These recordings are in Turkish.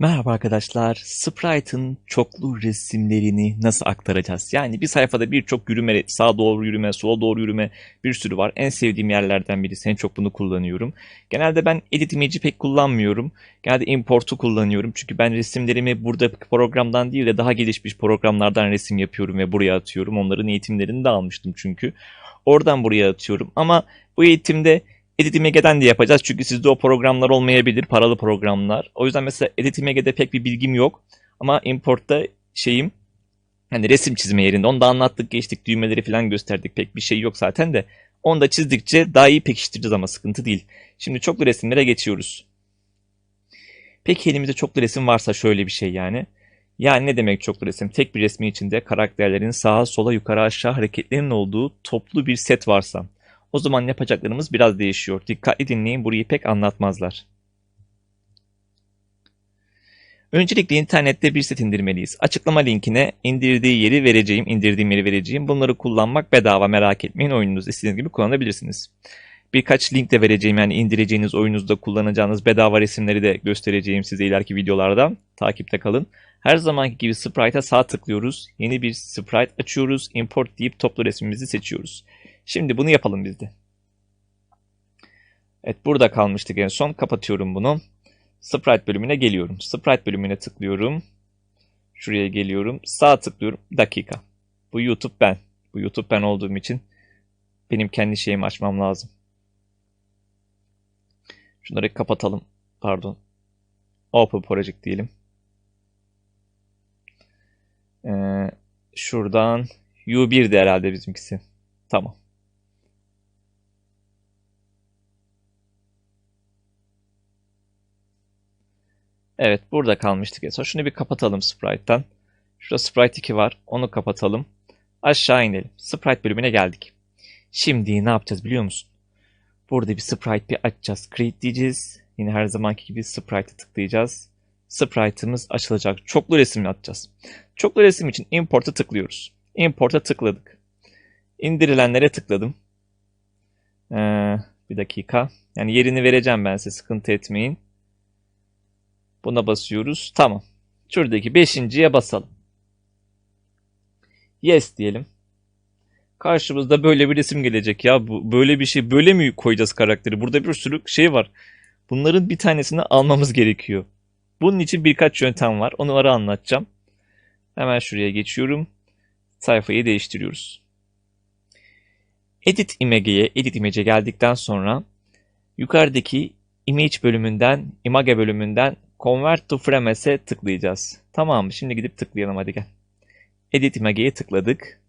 Merhaba arkadaşlar. Sprite'ın çoklu resimlerini nasıl aktaracağız? Yani bir sayfada birçok yürüme, sağa doğru yürüme, sola doğru yürüme bir sürü var. En sevdiğim yerlerden birisi. En çok bunu kullanıyorum. Genelde ben Edit Image'i pek kullanmıyorum. Genelde Import'u kullanıyorum. Çünkü ben resimlerimi burada programdan değil de daha gelişmiş programlardan resim yapıyorum ve buraya atıyorum. Onların eğitimlerini de almıştım çünkü. Oradan buraya atıyorum. Ama bu eğitimde Edit Image'den de yapacağız çünkü sizde o programlar olmayabilir, paralı programlar. O yüzden mesela Edit Image'de pek bir bilgim yok. Ama importta şeyim, hani resim çizme yerinde. Onu da anlattık, geçtik, düğmeleri falan gösterdik. Pek bir şey yok zaten de. Onu da çizdikçe daha iyi pekiştireceğiz ama sıkıntı değil. Şimdi çoklu resimlere geçiyoruz. Peki elimizde çoklu resim varsa şöyle bir şey yani. Yani ne demek çoklu resim? Tek bir resmi içinde karakterlerin sağa sola yukarı aşağı hareketlerinin olduğu toplu bir set varsa. O zaman yapacaklarımız biraz değişiyor. Dikkatli dinleyin burayı pek anlatmazlar. Öncelikle internette bir set indirmeliyiz. Açıklama linkine indirdiği yeri vereceğim, indirdiğim yeri vereceğim. Bunları kullanmak bedava merak etmeyin. Oyununuzda istediğiniz gibi kullanabilirsiniz. Birkaç link de vereceğim yani indireceğiniz oyunuzda kullanacağınız bedava resimleri de göstereceğim size ileriki videolarda. Takipte kalın. Her zamanki gibi Sprite'a sağ tıklıyoruz. Yeni bir Sprite açıyoruz. Import deyip toplu resmimizi seçiyoruz. Şimdi bunu yapalım biz de. Evet burada kalmıştık en son. Kapatıyorum bunu. Sprite bölümüne geliyorum. Sprite bölümüne tıklıyorum. Şuraya geliyorum. Sağ tıklıyorum. Dakika. Bu YouTube ben. Bu YouTube ben olduğum için benim kendi şeyimi açmam lazım. Şunları kapatalım. Pardon. Open Project diyelim. Ee, şuradan U1'di herhalde bizimkisi. Tamam. Evet burada kalmıştık en son. Şunu bir kapatalım Sprite'tan. Şurada Sprite 2 var. Onu kapatalım. Aşağı inelim. Sprite bölümüne geldik. Şimdi ne yapacağız biliyor musun? Burada bir Sprite bir açacağız. Create diyeceğiz. Yine her zamanki gibi Sprite'e tıklayacağız. Sprite'ımız açılacak. Çoklu resim atacağız. Çoklu resim için Import'a tıklıyoruz. Import'a tıkladık. İndirilenlere tıkladım. Ee, bir dakika. Yani yerini vereceğim ben size sıkıntı etmeyin. Buna basıyoruz. Tamam. Şuradaki beşinciye basalım. Yes diyelim. Karşımızda böyle bir resim gelecek ya. Bu, böyle bir şey böyle mi koyacağız karakteri? Burada bir sürü şey var. Bunların bir tanesini almamız gerekiyor. Bunun için birkaç yöntem var. Onları anlatacağım. Hemen şuraya geçiyorum. Sayfayı değiştiriyoruz. Edit Image'ye, Edit Image'e geldikten sonra yukarıdaki Image bölümünden, Image bölümünden Convert to Frames'e tıklayacağız. Tamam? Şimdi gidip tıklayalım hadi gel. Edit Image'ye tıkladık.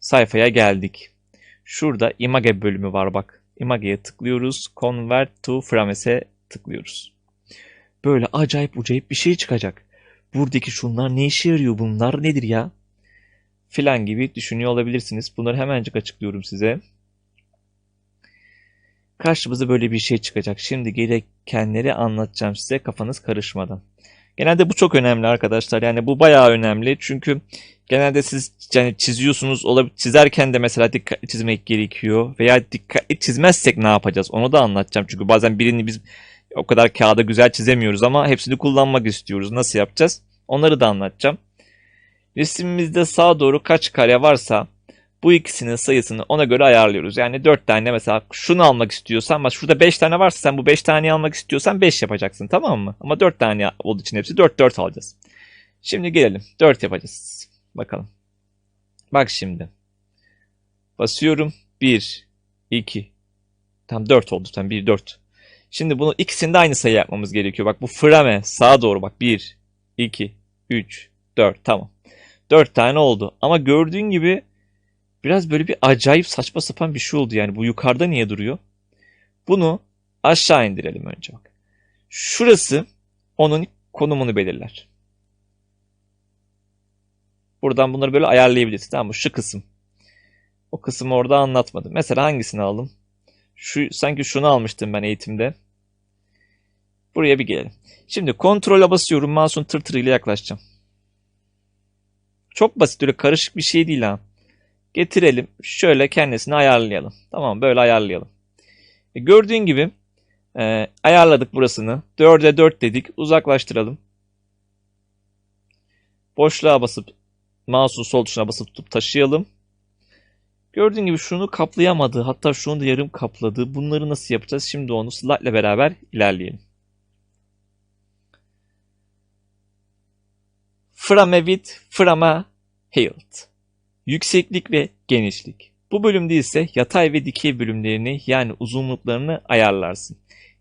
Sayfaya geldik. Şurada Image bölümü var bak. Image'ye tıklıyoruz. Convert to Frames'e tıklıyoruz. Böyle acayip acayip bir şey çıkacak. Buradaki şunlar ne işe yarıyor bunlar nedir ya? Filan gibi düşünüyor olabilirsiniz. Bunları hemencik açıklıyorum size. Karşımıza böyle bir şey çıkacak. Şimdi gerekenleri anlatacağım size kafanız karışmadan. Genelde bu çok önemli arkadaşlar. Yani bu bayağı önemli. Çünkü genelde siz yani çiziyorsunuz. Olabilir. Çizerken de mesela dikkatli çizmek gerekiyor. Veya dikkatli çizmezsek ne yapacağız? Onu da anlatacağım. Çünkü bazen birini biz o kadar kağıda güzel çizemiyoruz ama hepsini kullanmak istiyoruz. Nasıl yapacağız? Onları da anlatacağım. Resimimizde sağa doğru kaç kare varsa bu ikisinin sayısını ona göre ayarlıyoruz. Yani 4 tane mesela şunu almak istiyorsan ama şurada 5 tane varsa sen bu 5 taneyi almak istiyorsan 5 yapacaksın tamam mı? Ama 4 tane olduğu için hepsi 4 4 alacağız. Şimdi gelelim. 4 yapacağız. Bakalım. Bak şimdi. Basıyorum. 1 2 Tam 4 oldu. Tam 1 4. Şimdi bunu ikisinde aynı sayı yapmamız gerekiyor. Bak bu frame sağa doğru bak. 1 2 3 4 tamam. 4 tane oldu. Ama gördüğün gibi biraz böyle bir acayip saçma sapan bir şey oldu yani. Bu yukarıda niye duruyor? Bunu aşağı indirelim önce bak. Şurası onun konumunu belirler. Buradan bunları böyle ayarlayabilirsin. Tamam mı? Şu kısım. O kısmı orada anlatmadım. Mesela hangisini aldım? Şu, sanki şunu almıştım ben eğitimde. Buraya bir gelelim. Şimdi kontrole basıyorum. Mouse'un tırtırıyla yaklaşacağım. Çok basit öyle karışık bir şey değil ha. Getirelim. Şöyle kendisini ayarlayalım. Tamam böyle ayarlayalım. E, gördüğün gibi e, ayarladık burasını. 4'e 4 dedik. Uzaklaştıralım. Boşluğa basıp mouse'un sol tuşuna basıp tutup taşıyalım. Gördüğün gibi şunu kaplayamadı. Hatta şunu da yarım kapladı. Bunları nasıl yapacağız? Şimdi onu slide ile beraber ilerleyelim. From a width, from a height. Yükseklik ve genişlik. Bu bölümde ise yatay ve dikey bölümlerini yani uzunluklarını ayarlarsın.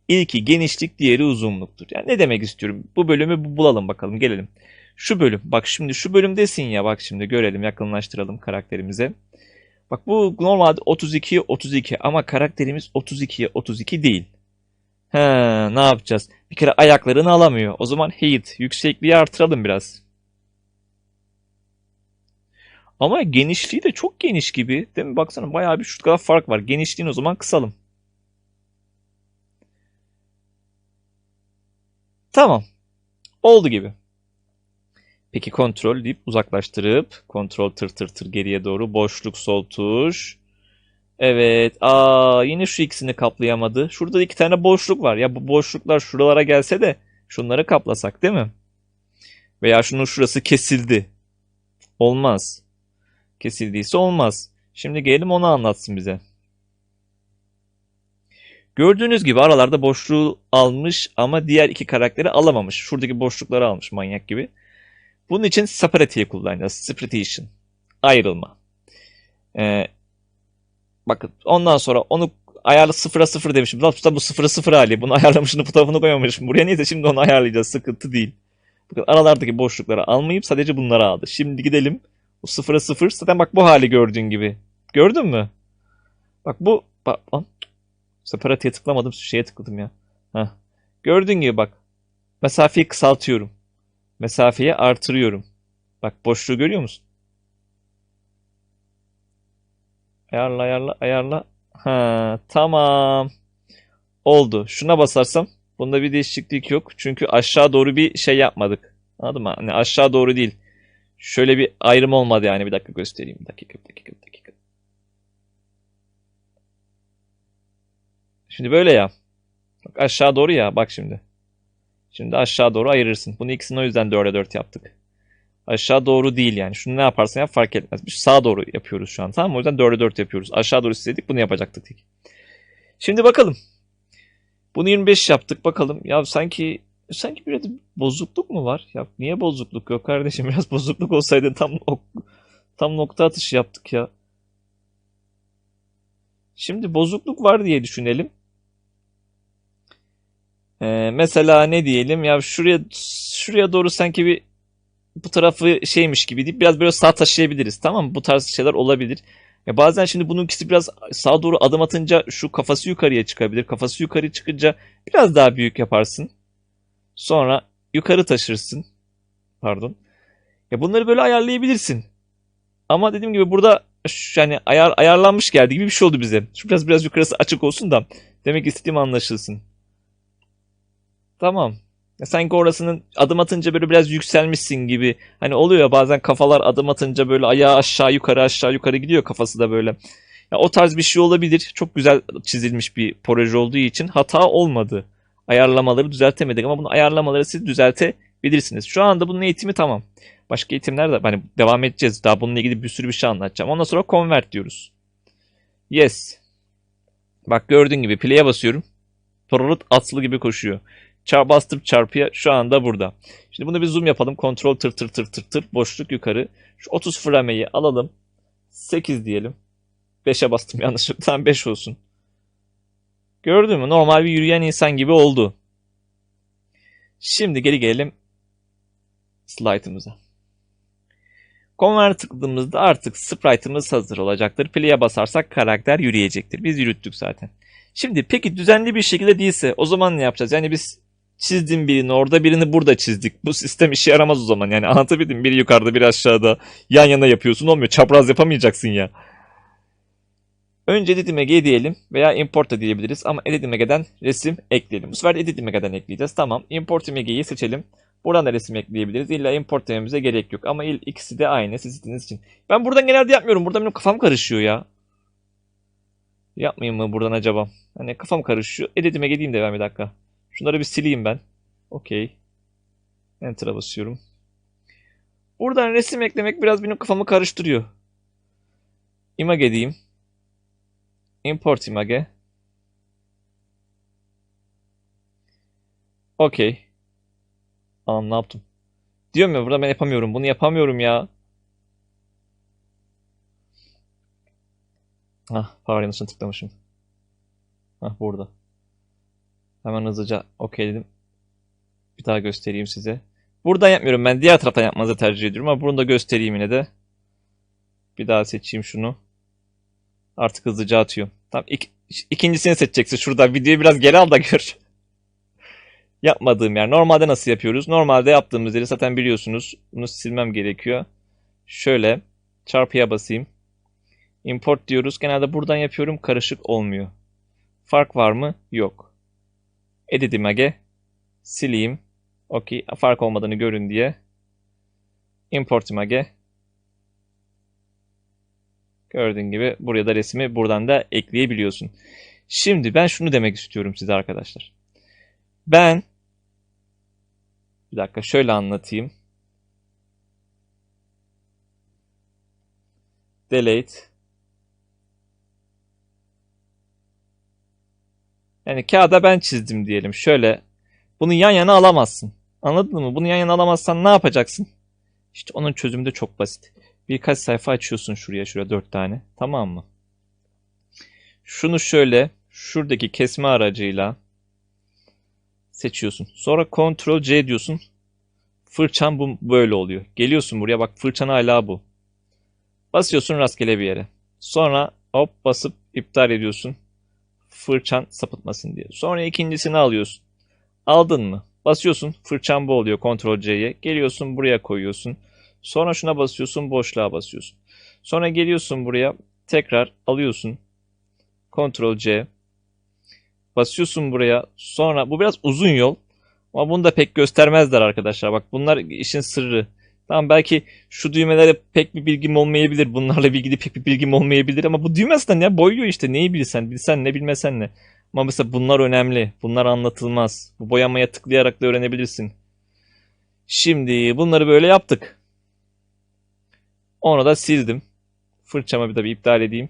İlki genişlik, diğeri uzunluktur. Yani ne demek istiyorum? Bu bölümü bu- bulalım bakalım, gelelim. Şu bölüm, bak şimdi şu bölümdesin ya, bak şimdi görelim, yakınlaştıralım karakterimize. Bak bu normalde 32'ye 32 ama karakterimiz 32'ye 32 değil. He, ne yapacağız? Bir kere ayaklarını alamıyor. O zaman height, yüksekliği artıralım biraz. Ama genişliği de çok geniş gibi. Değil mi? Baksana bayağı bir şu kadar fark var. Genişliğini o zaman kısalım. Tamam. Oldu gibi. Peki kontrol deyip uzaklaştırıp kontrol tır tır tır geriye doğru boşluk sol tuş. Evet. Aa yine şu ikisini kaplayamadı. Şurada da iki tane boşluk var. Ya bu boşluklar şuralara gelse de şunları kaplasak değil mi? Veya şunun şurası kesildi. Olmaz. Kesildiyse olmaz. Şimdi gelelim onu anlatsın bize. Gördüğünüz gibi aralarda boşluğu almış ama diğer iki karakteri alamamış. Şuradaki boşlukları almış manyak gibi. Bunun için separate'yi kullanacağız. Separation. Ayrılma. Ee, bakın ondan sonra onu ayarlı sıfıra sıfır demişim. Lan bu sıfıra sıfır hali. Bunu ayarlamışını fotoğrafını koymamışım. Buraya neyse şimdi onu ayarlayacağız. Sıkıntı değil. Bakın aralardaki boşlukları almayıp sadece bunları aldı. Şimdi gidelim. Bu sıfıra sıfır. Zaten bak bu hali gördüğün gibi. Gördün mü? Bak bu. Bak, lan. Separate'ye tıklamadım. Şeye tıkladım ya. Heh. Gördüğün gibi bak. Mesafeyi kısaltıyorum. Mesafeyi artırıyorum. Bak boşluğu görüyor musun? Ayarla ayarla ayarla. Ha, tamam. Oldu. Şuna basarsam bunda bir değişiklik yok. Çünkü aşağı doğru bir şey yapmadık. Anladın mı? Hani aşağı doğru değil. Şöyle bir ayrım olmadı yani. Bir dakika göstereyim. Bir dakika, bir dakika, bir dakika. Şimdi böyle ya. Bak aşağı doğru ya. Bak şimdi. Şimdi aşağı doğru ayırırsın. Bunu ikisini o yüzden 4'e 4 yaptık. Aşağı doğru değil yani. Şunu ne yaparsan yap fark etmez. Biz sağa doğru yapıyoruz şu an. Tamam mı? O yüzden 4'e 4 yapıyoruz. Aşağı doğru istedik bunu yapacaktık. Şimdi bakalım. Bunu 25 yaptık bakalım. Ya sanki sanki biraz bozukluk mu var? Ya niye bozukluk yok kardeşim? Biraz bozukluk olsaydı tam o- tam nokta atışı yaptık ya. Şimdi bozukluk var diye düşünelim. Ee, mesela ne diyelim ya şuraya şuraya doğru sanki bir bu tarafı şeymiş gibi deyip biraz böyle sağ taşıyabiliriz. Tamam mı? Bu tarz şeyler olabilir. Ya bazen şimdi bunun ikisi biraz sağa doğru adım atınca şu kafası yukarıya çıkabilir. Kafası yukarı çıkınca biraz daha büyük yaparsın. Sonra yukarı taşırsın. Pardon. Ya bunları böyle ayarlayabilirsin. Ama dediğim gibi burada yani ayar, ayarlanmış geldi gibi bir şey oldu bize. Şu biraz biraz yukarısı açık olsun da demek istediğim anlaşılsın. Tamam. Ya sanki orasının adım atınca böyle biraz yükselmişsin gibi. Hani oluyor ya bazen kafalar adım atınca böyle ayağı aşağı yukarı aşağı yukarı gidiyor kafası da böyle. Ya o tarz bir şey olabilir. Çok güzel çizilmiş bir proje olduğu için hata olmadı. Ayarlamaları düzeltemedik ama bunu ayarlamaları siz düzeltebilirsiniz. Şu anda bunun eğitimi tamam. Başka eğitimler de hani devam edeceğiz. Daha bununla ilgili bir sürü bir şey anlatacağım. Ondan sonra convert diyoruz. Yes. Bak gördüğün gibi play'e basıyorum. Torrent atlı gibi koşuyor. Çar bastırıp çarpıya şu anda burada. Şimdi bunu bir zoom yapalım. Kontrol tır tır tır tır tır. Boşluk yukarı. Şu 30 frameyi alalım. 8 diyelim. 5'e bastım yanlışlıkla. Tamam 5 olsun. Gördün mü? Normal bir yürüyen insan gibi oldu. Şimdi geri gelelim slide'ımıza. Convert tıkladığımızda artık sprite'ımız hazır olacaktır. Play'e basarsak karakter yürüyecektir. Biz yürüttük zaten. Şimdi peki düzenli bir şekilde değilse o zaman ne yapacağız? Yani biz çizdim birini orada birini burada çizdik. Bu sistem işe yaramaz o zaman. Yani anlatabildim biri yukarıda biri aşağıda yan yana yapıyorsun olmuyor. Çapraz yapamayacaksın ya. Önce Edit Image'e diyelim veya Import diyebiliriz ama Edit Image'den resim ekleyelim. Bu sefer Edit Image'den ekleyeceğiz. Tamam. Import Image'yi seçelim. Buradan da resim ekleyebiliriz. İlla import dememize gerek yok. Ama il- ikisi de aynı siz istediğiniz için. Ben buradan genelde yapmıyorum. Burada benim kafam karışıyor ya. Yapmayayım mı buradan acaba? Hani kafam karışıyor. Editime gideyim de ben bir dakika. Şunları bir sileyim ben. Okey. Enter'a basıyorum. Buradan resim eklemek biraz benim kafamı karıştırıyor. Image diyeyim. Import image. Okey. Anam ne yaptım? Diyorum ya burada ben yapamıyorum. Bunu yapamıyorum ya. Ah, power yanlışına tıklamışım. Ah burada. Hemen hızlıca okey dedim. Bir daha göstereyim size. Buradan yapmıyorum ben. Diğer taraftan yapmanızı tercih ediyorum ama bunu da göstereyim yine de. Bir daha seçeyim şunu. Artık hızlıca atıyor. Tamam ik ikincisini seçeceksin. Şurada videoyu biraz geri al da gör. Yapmadığım yer. Normalde nasıl yapıyoruz? Normalde yaptığımız yeri zaten biliyorsunuz. Bunu silmem gerekiyor. Şöyle çarpıya basayım. Import diyoruz. Genelde buradan yapıyorum. Karışık olmuyor. Fark var mı? Yok. Edit image. Sileyim. Okey. Fark olmadığını görün diye. Import image. Gördüğün gibi buraya da resmi buradan da ekleyebiliyorsun. Şimdi ben şunu demek istiyorum size arkadaşlar. Ben bir dakika şöyle anlatayım. Delete. Yani kağıda ben çizdim diyelim. Şöyle bunu yan yana alamazsın. Anladın mı? Bunu yan yana alamazsan ne yapacaksın? İşte onun çözümü de çok basit. Birkaç sayfa açıyorsun şuraya şuraya dört tane. Tamam mı? Şunu şöyle şuradaki kesme aracıyla seçiyorsun. Sonra Ctrl C diyorsun. Fırçan bu böyle oluyor. Geliyorsun buraya bak fırçan hala bu. Basıyorsun rastgele bir yere. Sonra hop basıp iptal ediyorsun. Fırçan sapıtmasın diye. Sonra ikincisini alıyorsun. Aldın mı? Basıyorsun. Fırçan bu oluyor. Ctrl C'ye. Geliyorsun buraya koyuyorsun. Sonra şuna basıyorsun. Boşluğa basıyorsun. Sonra geliyorsun buraya. Tekrar alıyorsun. Ctrl C. Basıyorsun buraya. Sonra bu biraz uzun yol. Ama bunu da pek göstermezler arkadaşlar. Bak bunlar işin sırrı. Tamam belki şu düğmelere pek bir bilgim olmayabilir. Bunlarla ilgili pek bir bilgim olmayabilir. Ama bu düğme aslında ne boyuyor işte. Neyi bilsen. Bilsen ne bilmesen ne. Ama mesela bunlar önemli. Bunlar anlatılmaz. Bu boyamaya tıklayarak da öğrenebilirsin. Şimdi bunları böyle yaptık. Onu da sildim. Fırçamı bir de bir iptal edeyim.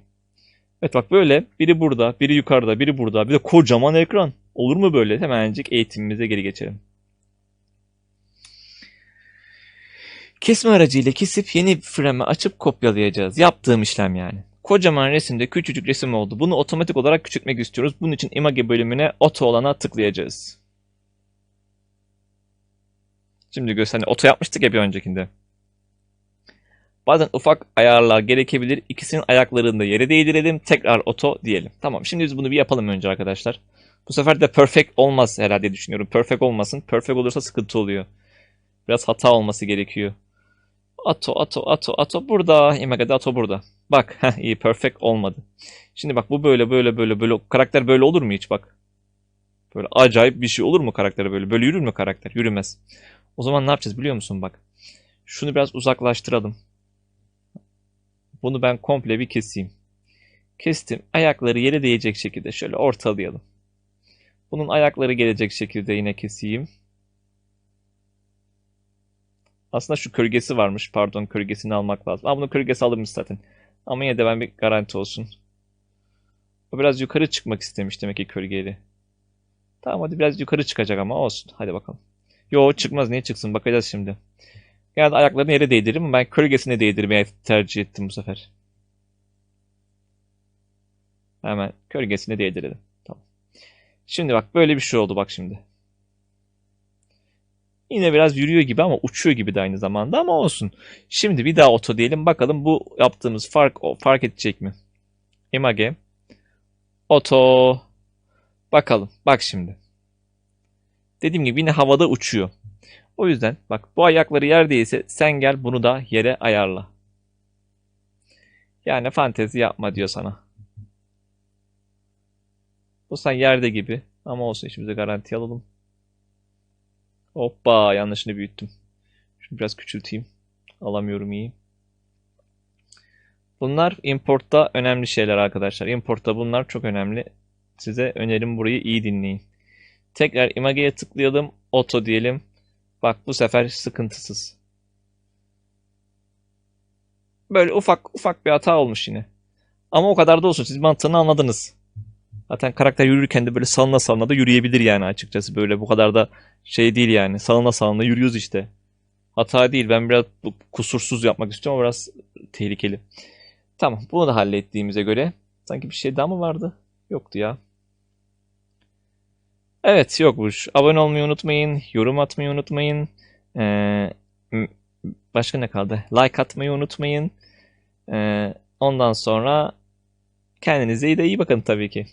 Evet bak böyle. Biri burada, biri yukarıda, biri burada. Bir de kocaman ekran. Olur mu böyle? Hemencik eğitimimize geri geçelim. Kesme aracıyla kesip yeni frame açıp kopyalayacağız. Yaptığım işlem yani. Kocaman resimde küçücük resim oldu. Bunu otomatik olarak küçültmek istiyoruz. Bunun için image bölümüne auto olana tıklayacağız. Şimdi göster. Hani oto yapmıştık ya bir öncekinde. Bazen ufak ayarlar gerekebilir. İkisinin ayaklarını da yere değdirelim. Tekrar oto diyelim. Tamam şimdi biz bunu bir yapalım önce arkadaşlar. Bu sefer de perfect olmaz herhalde düşünüyorum. Perfect olmasın. Perfect olursa sıkıntı oluyor. Biraz hata olması gerekiyor. Ato, ato, ato, ato burada. Image'de ato burada. Bak, heh, iyi perfect olmadı. Şimdi bak bu böyle böyle böyle böyle karakter böyle olur mu hiç bak. Böyle acayip bir şey olur mu karaktere böyle? Böyle yürür mü karakter? Yürümez. O zaman ne yapacağız biliyor musun bak. Şunu biraz uzaklaştıralım. Bunu ben komple bir keseyim. Kestim. Ayakları yere değecek şekilde şöyle ortalayalım. Bunun ayakları gelecek şekilde yine keseyim. Aslında şu kölgesi varmış. Pardon kölgesini almak lazım. Ama bunun kölgesi alırmış zaten. Ama yine de ben bir garanti olsun. O biraz yukarı çıkmak istemiş demek ki kölgeyle. Tamam hadi biraz yukarı çıkacak ama olsun. Hadi bakalım. Yo çıkmaz. Niye çıksın? Bakacağız şimdi. Yani ayaklarını yere değdiririm. Ben kölgesine değdirmeye tercih ettim bu sefer. Hemen kölgesine değdirelim. Tamam. Şimdi bak böyle bir şey oldu bak şimdi. Yine biraz yürüyor gibi ama uçuyor gibi de aynı zamanda ama olsun. Şimdi bir daha oto diyelim bakalım bu yaptığımız fark fark edecek mi? Image oto bakalım. Bak şimdi. Dediğim gibi yine havada uçuyor. O yüzden bak bu ayakları yerdeyse sen gel bunu da yere ayarla. Yani fantezi yapma diyor sana. Bu sen yerde gibi ama olsun işimize garanti alalım. Hoppa yanlışını büyüttüm. Şunu biraz küçülteyim. Alamıyorum iyi. Bunlar importta önemli şeyler arkadaşlar. Importta bunlar çok önemli. Size önerim burayı iyi dinleyin. Tekrar image'ye tıklayalım. Auto diyelim. Bak bu sefer sıkıntısız. böyle ufak ufak bir hata olmuş yine. Ama o kadar da olsun. Siz mantığını anladınız. Zaten karakter yürürken de böyle salına salına da yürüyebilir yani açıkçası. Böyle bu kadar da şey değil yani. Salına salına yürüyoruz işte. Hata değil. Ben biraz kusursuz yapmak istiyorum ama biraz tehlikeli. Tamam. Bunu da hallettiğimize göre. Sanki bir şey daha mı vardı? Yoktu ya. Evet yokmuş. Abone olmayı unutmayın. Yorum atmayı unutmayın. Ee, başka ne kaldı? Like atmayı unutmayın. Ee, ondan sonra kendinize iyi de iyi bakın tabii ki.